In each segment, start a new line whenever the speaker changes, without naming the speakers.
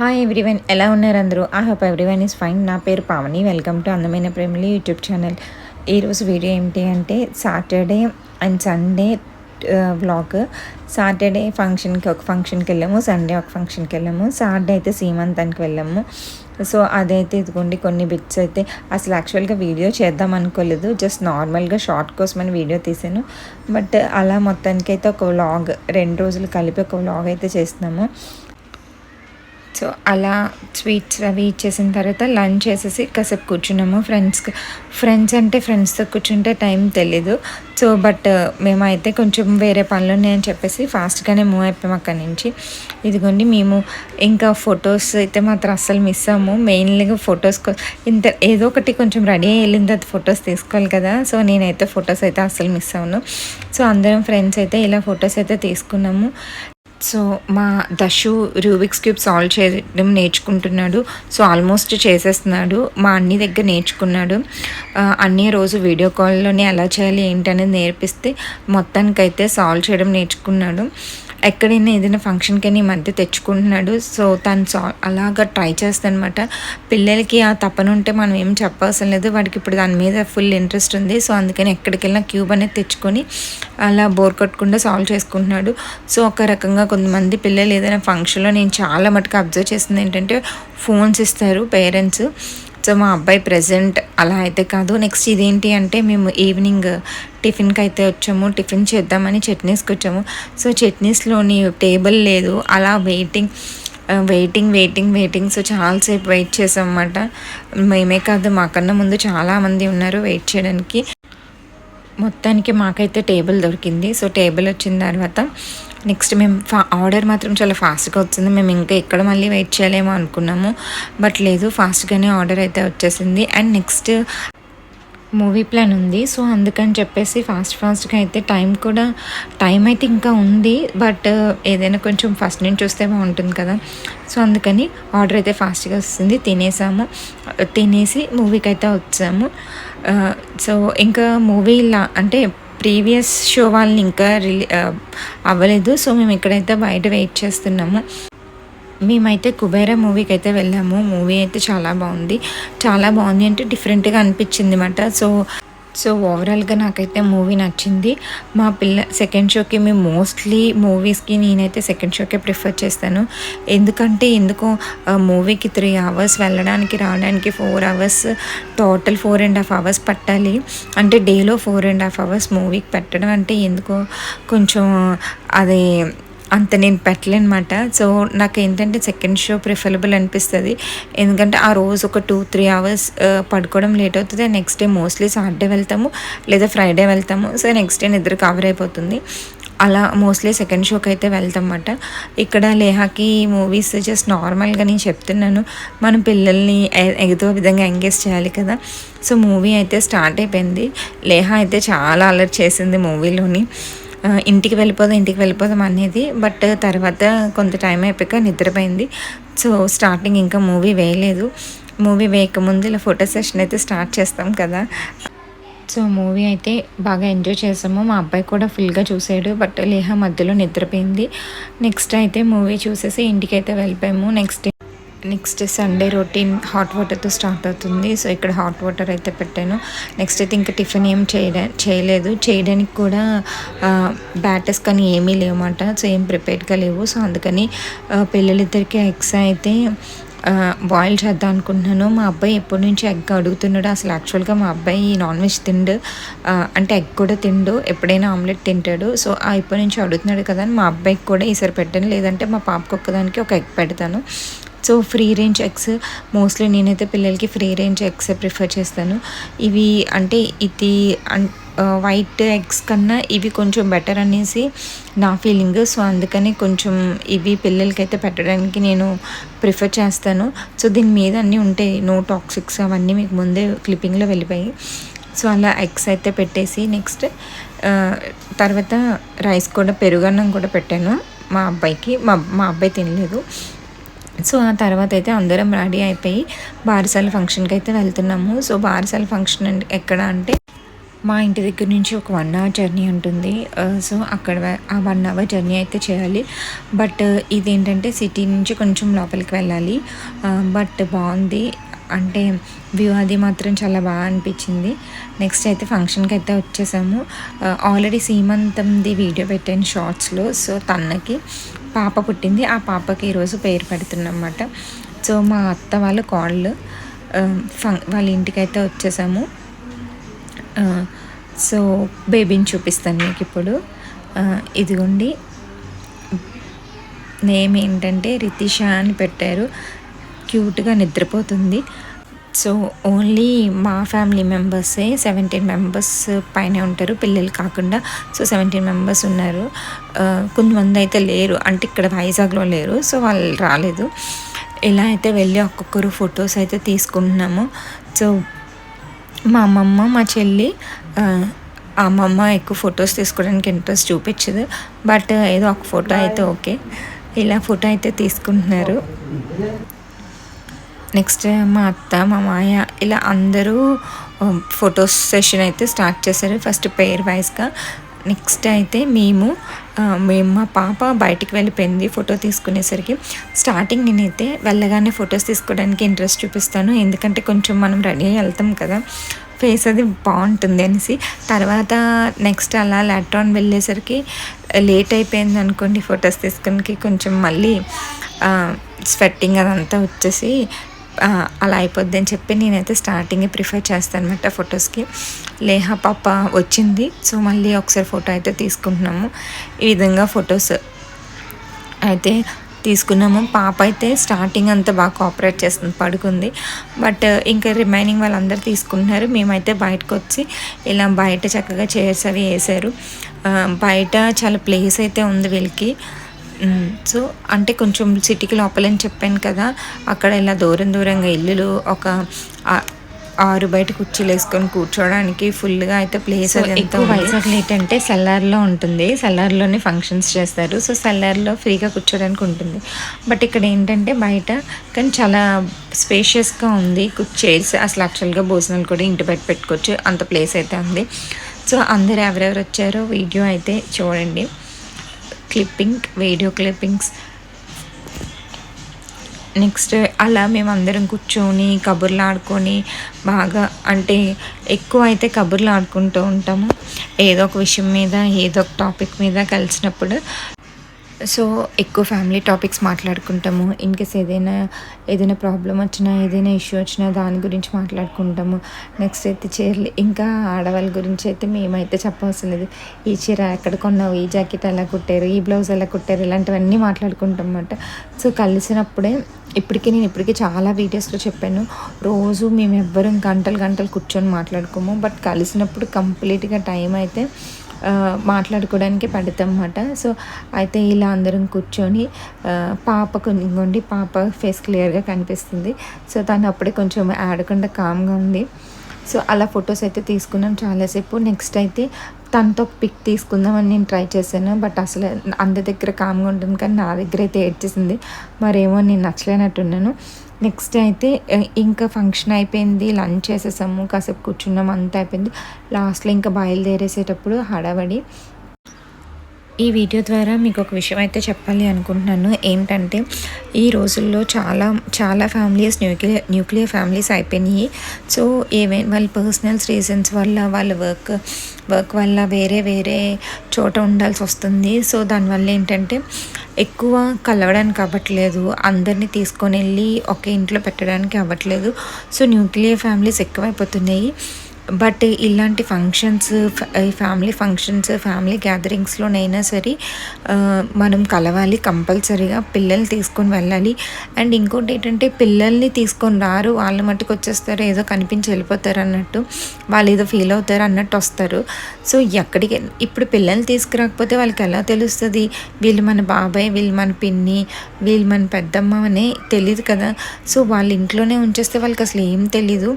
Hi everyone ఎలా ఉన్నారు అందరూ? I hope everyone is fine నా పేరు పావని. వెల్కమ్ టు అందమైన ప్రేమిలి యూట్యూబ్ ఛానల్ ఈరోజు వీడియో ఏంటి అంటే Saturday and Sunday vlog Saturday ఫంక్షన్కి ఒక ఫంక్షన్కి వెళ్ళాము. సండే ఒక ఫంక్షన్కి వెళ్ళాము. సాటర్డే అయితే సీమంతానికి వెళ్ళాము. సో అదైతే ఇదిగోండి కొన్ని బిట్స్ అయితే అసలు యాక్చువల్గా వీడియో చేద్దాం అనుకోలేదు. జస్ట్ నార్మల్గా షార్ట్ కోసమని వీడియో తీసాను. బట్ అలా మొత్తానికి అయితే ఒక వ్లాగ్ రెండు రోజులు కలిపి ఒక వ్లాగ్ అయితే చేస్తున్నాము. సో అలా స్వీట్స్ అవి ఇచ్చేసిన తర్వాత లంచ్ చేసేసి కాసేపు కూర్చున్నాము. ఫ్రెండ్స్కి ఫ్రెండ్స్ అంటే ఫ్రెండ్స్తో కూర్చుంటే టైం తెలీదు. సో బట్ మేమైతే కొంచెం వేరే పనులు ఉన్నాయని చెప్పేసి ఫాస్ట్గానే మూవ్ అయిపోయాము అక్కడి నుంచి. ఇదిగోండి మేము ఇంకా ఫొటోస్ అయితే మాత్రం అస్సలు మిస్ అవ్వము. మెయిన్లీగా ఫొటోస్ ఇంత ఏదో ఒకటి కొంచెం రెడీ అయ్యి వెళ్ళిన తర్వాత ఫొటోస్ తీసుకోవాలి కదా. సో నేనైతే ఫొటోస్ అయితే అస్సలు మిస్ అవ్వను. సో అందరం ఫ్రెండ్స్ అయితే ఇలా ఫొటోస్ అయితే తీసుకున్నాము. సో మా దశు రూబిక్స్ క్యూబ్ సాల్వ్ చేయడం నేర్చుకుంటున్నాడు. సో ఆల్మోస్ట్ చేసేస్తున్నాడు. మా అన్ని దగ్గర నేర్చుకున్నాడు. అన్ని రోజు వీడియో కాల్లోనే ఎలా చేయాలి ఏంటనేది నేర్పిస్తే మొత్తానికైతే సాల్వ్ చేయడం నేర్చుకున్నాడు. ఎక్కడైనా ఏదైనా ఫంక్షన్కి ఈ మధ్య తెచ్చుకుంటున్నాడు. సో తను సా అలాగా ట్రై చేస్తానమాట పిల్లలకి ఆ తపన ఉంటే మనం ఏం చెప్పవసరం లేదు. వాడికి ఇప్పుడు దాని మీద ఫుల్ ఇంట్రెస్ట్ ఉంది. సో అందుకని ఎక్కడికి వెళ్ళినా క్యూబ్ అనేది తెచ్చుకొని అలా బోర్ కొట్టకుండా సాల్వ్ చేసుకుంటున్నాడు. సో ఒక రకంగా కొంతమంది పిల్లలు ఏదైనా ఫంక్షన్లో నేను చాలా మటుకు అబ్జర్వ్ చేస్తుంది ఏంటంటే ఫోన్స్ ఇస్తారు పేరెంట్స్. సో మా అబ్బాయి ప్రజెంట్ అలా అయితే కాదు. నెక్స్ట్ ఇదేంటి అంటే మేము ఈవినింగ్ టిఫిన్కి అయితే వచ్చాము. టిఫిన్ చేద్దామని చట్నీస్కి వచ్చాము. సో చట్నీస్లోని టేబుల్ లేదు. అలా waiting waiting waiting waiting so చాలాసేపు వెయిట్ చేసాం అన్నమాట మేమే కాదు మాకన్నా ముందు చాలామంది ఉన్నారు వెయిట్ చేయడానికి. మొత్తానికి మాకైతే టేబుల్ దొరికింది. సో టేబుల్ వచ్చిన తర్వాత నెక్స్ట్ మేము ఫా ఆర్డర్ మాత్రం చాలా ఫాస్ట్గా వచ్చింది. మేము ఇంకా ఎక్కడ మళ్ళీ వెయిట్ చేయలేమో అనుకున్నాము. బట్ లేదు ఫాస్ట్గానే ఆర్డర్ అయితే వచ్చేసింది. అండ్ నెక్స్ట్ మూవీ ప్లాన్ ఉంది. సో అందుకని చెప్పేసి ఫాస్ట్ ఫాస్ట్గా అయితే టైం కూడా టైం అయితే ఇంకా ఉంది. బట్ ఏదైనా కొంచెం ఫస్ట్ నుంచి చూస్తే బాగుంటుంది కదా. సో అందుకని ఆర్డర్ అయితే ఫాస్ట్గా వస్తుంది. తినేసాము. తినేసి మూవీకి అయితే వచ్చాము. సో ఇంకా మూవీ ఇలా అంటే ప్రీవియస్ షో వాళ్ళని ఇంకా రిలీ అవ్వలేదు. సో మేము ఇక్కడైతే బయట వెయిట్ చేస్తున్నాము. మేమైతే కుబేర మూవీకి అయితే వెళ్ళాము. మూవీ అయితే చాలా బాగుంది. చాలా బాగుంది అంటే డిఫరెంట్గా అనిపించింది అనమాట సో సో ఓవరాల్గా నాకైతే మూవీ నచ్చింది. మా పిల్ల సెకండ్ షోకి మేము మోస్ట్లీ మూవీస్కి నేనైతే సెకండ్ షోకే ప్రిఫర్ చేస్తాను. ఎందుకంటే ఎందుకో మూవీకి త్రీ అవర్స్ వెళ్ళడానికి రావడానికి four hours total four and half hours పట్టాలి. అంటే డేలో ఫోర్ అండ్ హాఫ్ అవర్స్ మూవీకి పెట్టడం అంటే ఎందుకో కొంచెం అది అంత నేను పెట్టలేనమాట. సో నాకు ఏంటంటే సెకండ్ షో ప్రిఫరబుల్ అనిపిస్తుంది. ఎందుకంటే ఆ రోజు ఒక టూ త్రీ అవర్స్ పడుకోవడం లేట్ అవుతుంది. నెక్స్ట్ డే మోస్ట్లీ సాటర్డే వెళ్తాము లేదా ఫ్రైడే వెళ్తాము. సో నెక్స్ట్ డే నిద్ర కవర్ అయిపోతుంది. అలా మోస్ట్లీ సెకండ్ షోకి అయితే వెళ్తామన్నమాట. ఇక్కడ లేహాకి మూవీస్ జస్ట్ నార్మల్గా నేను చెప్తున్నాను. మన పిల్లల్ని ఏదో విధంగా ఎంగేజ్ చేయాలి కదా. సో మూవీ అయితే స్టార్ట్ అయిపోయింది. లేహా అయితే చాలా అలర్ట్ చేసింది మూవీలోని ఇంటికి వెళ్ళిపోదాం ఇంటికి వెళ్ళిపోదాం అనేది. బట్ తర్వాత కొంత టైం అయిపోయాక నిద్రపోయింది. సో స్టార్టింగ్ ఇంకా మూవీ వేయలేదు. మూవీ వేయకముందు ఇలా ఫోటో సెషన్ అయితే స్టార్ట్ చేస్తాం కదా. సో మూవీ అయితే బాగా ఎంజాయ్ చేసాము. మా అబ్బాయి కూడా ఫుల్గా చూసాడు బట్ లేహ మధ్యలో నిద్రపోయింది. నెక్స్ట్ అయితే మూవీ చూసేసి ఇంటికి అయితే వెళ్ళిపోయాము. Next next Sunday routine hot వాటర్తో స్టార్ట్ అవుతుంది. సో ఇక్కడ హాట్ వాటర్ అయితే పెట్టాను. నెక్స్ట్ అయితే ఇంకా టిఫిన్ ఏం చేయడా చేయలేదు. చేయడానికి కూడా బ్యాటర్స్ కానీ ఏమీ లేవన్నమాట. సో ఏం ప్రిపేర్డ్గా లేవు. సో అందుకని పిల్లలిద్దరికి ఎగ్స్ అయితే బాయిల్ చేద్దాం అనుకుంటున్నాను. మా అబ్బాయి ఎప్పటి నుంచి ఎగ్ అడుగుతున్నాడు అసలు యాక్చువల్గా మా అబ్బాయి నాన్ వెజ్ తిండు అంటే ఎగ్ కూడా తిండు ఎప్పుడైనా ఆమ్లెట్ తింటాడు. సో ఆ ఇప్పటి నుంచి అడుగుతున్నాడు కదా అని మా అబ్బాయికి కూడా ఈసారి పెట్టాను. లేదంటే మా పాపకు ఒక్కదానికి ఒక ఎగ్ పెడతాను. So free range eggs mostly నేనైతే పిల్లలకి ఫ్రీ రేంజ్ ఎగ్స్ ప్రిఫర్ చేస్తాను. ఇవి అంటే ఇది వైట్ ఎగ్స్ కన్నా ఇవి కొంచెం బెటర్ అనేసి నా ఫీలింగ్. సో అందుకని కొంచెం ఇవి పిల్లలకైతే పెట్టడానికి నేను ప్రిఫర్ చేస్తాను. సో దీని మీద అన్నీ ఉంటాయి. నో టాక్సిక్స్ అవన్నీ మీకు ముందే క్లిప్పింగ్లో వెళ్ళిపోయి. సో అలా ఎగ్స్ అయితే పెట్టేసి నెక్స్ట్ తర్వాత రైస్ కూడా పెరుగన్నం కూడా పెట్టాను. మా అబ్బాయికి మా మా అబ్బాయి తినలేదు. సో ఆ తర్వాత అయితే అందరం రెడీ అయిపోయి బారసాల ఫంక్షన్కి అయితే వెళ్తున్నాము. సో బారసాల ఫంక్షన్ ఎక్కడ అంటే మా ఇంటి దగ్గర నుంచి ఒక వన్ అవర్ జర్నీ ఉంటుంది. సో అక్కడ ఆ వన్ అవర్ జర్నీ అయితే చేయాలి. బట్ ఇదేంటంటే సిటీ నుంచి కొంచెం లోపలికి వెళ్ళాలి. బట్ బాగుంది. అంటే వ్యూ అది మాత్రం చాలా బాగా అనిపించింది. నెక్స్ట్ అయితే ఫంక్షన్కి అయితే వచ్చేసాము. ఆల్రెడీ సీమంతంది వీడియో పెట్టాను షార్ట్స్లో. సో తనకి పాప పుట్టింది. ఆ పాపకి ఈరోజు పేరు పెడుతున్నమాట. సో మా అత్త వాళ్ళ కాళ్ళు ఫం వాళ్ళ ఇంటికైతే వచ్చేసాము. సో బేబీని చూపిస్తాను మీకు ఇప్పుడు. ఇదిగోండి. నేమ్ ఏంటంటే రితిషా అని పెట్టారు. క్యూట్గా నిద్రపోతుంది. సో ఓన్లీ మా ఫ్యామిలీ మెంబర్సే సెవెంటీన్ మెంబర్స్ పైన ఉంటారు పిల్లలు కాకుండా. సో సెవెంటీన్ మెంబర్స్ ఉన్నారు. కొంతమంది అయితే లేరు అంటే ఇక్కడ వైజాగ్లో లేరు సో వాళ్ళు రాలేదు. ఇలా అయితే వెళ్ళి ఒక్కొక్కరు ఫొటోస్ అయితే తీసుకుంటున్నాము. సో మా అమ్మమ్మ మా చెల్లి అమ్మమ్మ ఎక్కువ ఫొటోస్ తీసుకోవడానికి ఇంట్రెస్ట్ చూపించదు. బట్ ఏదో ఒక ఫోటో అయితే ఓకే. ఇలా ఫోటో అయితే తీసుకుంటున్నారు. నెక్స్ట్ మా అత్త మా మాయ ఇలా అందరూ ఫొటోస్ సెషన్ అయితే స్టార్ట్ చేశారు. ఫస్ట్ పేర్ వైజ్గా నెక్స్ట్ అయితే మేము మేము మా పాప బయటికి వెళ్ళిపోయింది ఫోటో తీసుకునేసరికి. స్టార్టింగ్ నేనైతే వెళ్ళగానే ఫొటోస్ తీసుకోవడానికి ఇంట్రెస్ట్ చూపిస్తాను. ఎందుకంటే కొంచెం మనం రెడీ అయ్యి వెళ్తాం కదా. ఫేస్ అది బాగుంటుంది అనేసి. తర్వాత నెక్స్ట్ అలా లాట్రాన్ వెళ్ళేసరికి లేట్ అయిపోయింది అనుకోండి ఫొటోస్ తీసుకోడానికి కొంచెం మళ్ళీ స్వెట్టింగ్ అదంతా వచ్చేసి అలా అయిపోద్ది అని చెప్పి నేనైతే స్టార్టింగ్ ప్రిఫర్ చేస్తాను అనమాట ఫొటోస్కి లేహా పాప వచ్చింది సో మళ్ళీ ఒకసారి ఫోటో అయితే తీసుకుంటున్నాము. ఈ విధంగా ఫొటోస్ అయితే తీసుకున్నాము. పాప అయితే స్టార్టింగ్ అంతా బాగా కోఆపరేట్ చేస్తుంది పడుకుంది. బట్ ఇంకా రిమైనింగ్ వాళ్ళందరూ తీసుకుంటున్నారు. మేమైతే బయటకు వచ్చి ఇలా బయట చక్కగా చైర్స్ అవి వేసారు బయట చాలా ప్లేస్ అయితే ఉంది వీళ్ళకి. సో అంటే కొంచెం సిటీకి లోపలని చెప్పాను కదా అక్కడ ఇలా దూరం దూరంగా ఇల్లులు ఒక ఆరు బయట కుర్చీలు వేసుకొని కూర్చోవడానికి ఫుల్గా అయితే ప్లేస్ ఎంత వైజాగ్ లేట్ అంటే సెల్లార్లో ఉంటుంది. సెల్లార్లోనే ఫంక్షన్స్ చేస్తారు. సో సెల్లార్లో ఫ్రీగా కూర్చోడానికి ఉంటుంది. బట్ ఇక్కడ ఏంటంటే బయట కానీ చాలా స్పేషియస్గా ఉంది. చైర్స్ అసలు యాక్చువల్గా భోజనాలు కూడా ఇంటి బయట పెట్టుకోవచ్చు. అంత ప్లేస్ అయితే ఉంది. సో అందరు ఎవరెవరు వచ్చారో వీడియో అయితే చూడండి. క్లిప్పింగ్ వీడియో క్లిప్పింగ్స్ నెక్స్ట్ అలా మేము అందరం కూర్చొని కబుర్లు ఆడుకొని బాగా అంటే ఎక్కువ అయితే కబుర్లు ఆడుకుంటూ ఉంటాము. ఏదో ఒక విషయం మీద ఏదో ఒక టాపిక్ మీద కలిసినప్పుడు సో ఎక్కువ ఫ్యామిలీ టాపిక్స్ మాట్లాడుకుంటాము. ఇన్ కేస్ ఏదైనా ఏదైనా ప్రాబ్లం వచ్చినా ఏదైనా ఇష్యూ వచ్చినా దాని గురించి మాట్లాడుకుంటాము. నెక్స్ట్ అయితే చీరలు ఇంకా ఆడవాళ్ళ గురించి అయితే మేమైతే చెప్పవలసిన లేదు ఈ చీర ఎక్కడ కొన్నావు? ఈ జాకెట్ ఎలా కుట్టారు? ఈ బ్లౌజ్ ఎలా కుట్టారు? ఇలాంటివన్నీ మాట్లాడుకుంటాం అన్నమాట సో కలిసినప్పుడే ఇప్పటికీ నేను ఇప్పటికీ చాలా వీడియోస్లో చెప్పాను. రోజు మేము ఎవ్వరం గంటలు గంటలు కూర్చొని మాట్లాడుకోము. బట్ కలిసినప్పుడు కంప్లీట్గా టైం అయితే మాట్లాడుకోవడానికి పడతామన్నమాట సో అయితే ఇలా అందరం కూర్చొని పాపకు ఇంకోండి పాప ఫేస్ క్లియర్గా కనిపిస్తుంది. సో తను అప్పుడే కొంచెం ఆడకుండా కామ్గా ఉంది. సో అలా ఫొటోస్ అయితే తీసుకున్నాం చాలాసేపు. నెక్స్ట్ అయితే తనతో పిక్ తీసుకుందామని నేను ట్రై చేశాను. బట్ అసలు అందరి దగ్గర కామ్గా ఉంటుంది కానీ నా దగ్గర అయితే ఏడ్చేసింది. మరేమో నేను నచ్చలేనట్టున్నాను. నెక్స్ట్ అయితే ఇంకా ఫంక్షన్ అయిపోయింది లంచ్ చేసేసాము కాసేపు కూర్చున్నాం అంతా అయిపోయింది. లాస్ట్లో ఇంకా బయలుదేరేసేటప్పుడు హడావడి. ఈ వీడియో ద్వారా మీకు ఒక విషయం అయితే చెప్పాలి అనుకుంటున్నాను. ఏంటంటే ఈ రోజుల్లో చాలా చాలా ఫ్యామిలీస్ న్యూక్లియర్ న్యూక్లియర్ ఫ్యామిలీస్ అయిపోయినాయి. సో ఏవైనా వాళ్ళ పర్సనల్స్ రీజన్స్ వల్ల వాళ్ళ వర్క్ వర్క్ వల్ల వేరే వేరే చోట ఉండాల్సి వస్తుంది. సో దానివల్ల ఏంటంటే ఎక్కువ కలవడానికి అవ్వట్లేదు. అందరినీ తీసుకొని వెళ్ళి ఒకే ఇంట్లో పెట్టడానికి అవ్వట్లేదు. సో న్యూక్లియర్ ఫ్యామిలీస్ ఎక్కువైపోతున్నాయి. బట్ ఇలాంటి ఫంక్షన్స్ ఫ్యామిలీ ఫంక్షన్స్ ఫ్యామిలీ గ్యాదరింగ్స్లోనైనా సరే మనం కలవాలి కంపల్సరీగా పిల్లల్ని తీసుకొని వెళ్ళాలి. అండ్ ఇంకోటి ఏంటంటే పిల్లల్ని తీసుకొని రారు వాళ్ళ మట్టుకు వచ్చేస్తారు ఏదో కనిపించి వెళ్ళిపోతారు అన్నట్టు వాళ్ళు ఏదో ఫీల్ అవుతారు అన్నట్టు వస్తారు. సో ఎక్కడికి ఇప్పుడు పిల్లల్ని తీసుకురాకపోతే వాళ్ళకి ఎలా తెలుస్తుంది? వీళ్ళు మన బాబాయ్ వీళ్ళు మన పిన్ని వీళ్ళు మన పెద్దమ్మ అనే తెలియదు కదా? సో వాళ్ళ ఇంట్లోనే ఉంచేస్తే వాళ్ళకి అసలు ఏం తెలీదు.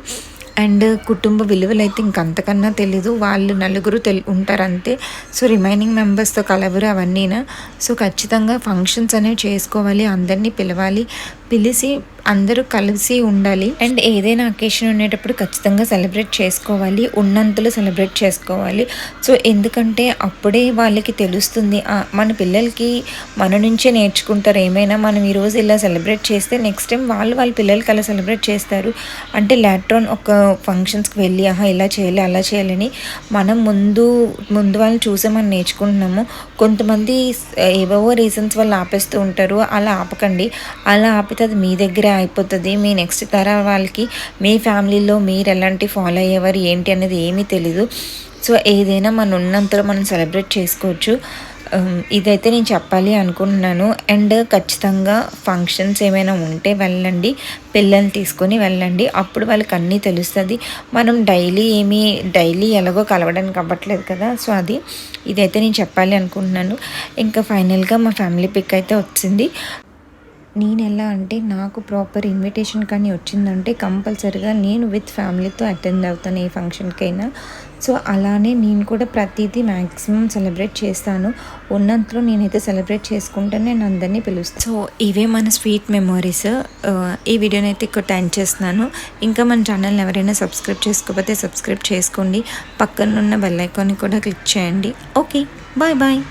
అండ్ కుటుంబ విలువలు అయితే ఇంకంతకన్నా తెలీదు. వాళ్ళు నలుగురు తెలి ఉంటారు అంతే సో రిమైనింగ్ మెంబర్స్తో కలవరు అవన్నీనా. సో ఖచ్చితంగా ఫంక్షన్స్ అనేవి చేసుకోవాలి అందరినీ పిలవాలి పిలిచి అందరూ కలిసి ఉండాలి. అండ్ ఏదైనా అకేషన్ ఉండేటప్పుడు ఖచ్చితంగా సెలబ్రేట్ చేసుకోవాలి ఉన్నంతలో సెలబ్రేట్ చేసుకోవాలి. సో ఎందుకంటే అప్పుడే వాళ్ళకి తెలుస్తుంది మన పిల్లలకి మన నుంచే నేర్చుకుంటారు. ఏమైనా మనం ఈరోజు ఇలా సెలబ్రేట్ చేస్తే నెక్స్ట్ టైం వాళ్ళు వాళ్ళ పిల్లలకి అలా సెలబ్రేట్ చేస్తారు. అంటే లాట్రాన్ ఒక ఫంక్షన్స్కి వెళ్ళి ఆహా ఇలా చేయాలి అలా చేయాలని మనం ముందు ముందు వాళ్ళని చూసే మనం నేర్చుకుంటున్నాము. కొంతమంది ఏవేవో రీజన్స్ వాళ్ళు ఆపేస్తూ ఉంటారు అలా ఆపకండి. అలా ఆపితే అది మీ దగ్గరే అయిపోతుంది. మీ నెక్స్ట్ తర వాళ్ళకి మీ ఫ్యామిలీలో మీరు ఎలాంటి ఫాలో అయ్యేవారు ఏంటి అనేది ఏమీ తెలీదు. సో ఏదైనా మనం ఉన్నంతలో మనం సెలబ్రేట్ చేసుకోవచ్చు. ఇదైతే నేను చెప్పాలి అనుకుంటున్నాను. అండ్ ఖచ్చితంగా ఫంక్షన్స్ ఏమైనా ఉంటే వెళ్ళండి. పిల్లల్ని తీసుకొని వెళ్ళండి. అప్పుడు వాళ్ళకి అన్నీ తెలుస్తుంది. మనం డైలీ ఏమీ డైలీ ఎలాగో కలవడానికి అవ్వట్లేదు కదా. సో అది ఇదైతే నేను చెప్పాలి అనుకుంటున్నాను. ఇంకా ఫైనల్గా మా ఫ్యామిలీ పిక్ అయితే వచ్చింది. నేను ఎలా అంటే నాకు ప్రాపర్ ఇన్విటేషన్ కానీ వచ్చిందంటే కంపల్సరిగా నేను విత్ ఫ్యామిలీతో అటెండ్ అవుతాను ఏ ఫంక్షన్కైనా సో అలానే నేను కూడా ప్రతిదీ మ్యాక్సిమం సెలబ్రేట్ చేస్తాను. ఉన్నంతలో నేనైతే సెలబ్రేట్ చేసుకుంటే నేను అందరినీ పిలుస్తాను సో ఇవే మన స్వీట్ మెమరీస్ ఈ వీడియోని అయితే ఇక్కడ టైం చేస్తున్నాను. ఇంకా మన ఛానల్ని ఎవరైనా సబ్స్క్రైబ్ చేసుకోకపోతే సబ్స్క్రైబ్ చేసుకోండి. పక్కన ఉన్న బెల్ ఐకాన్ని కూడా క్లిక్ చేయండి. Okay bye bye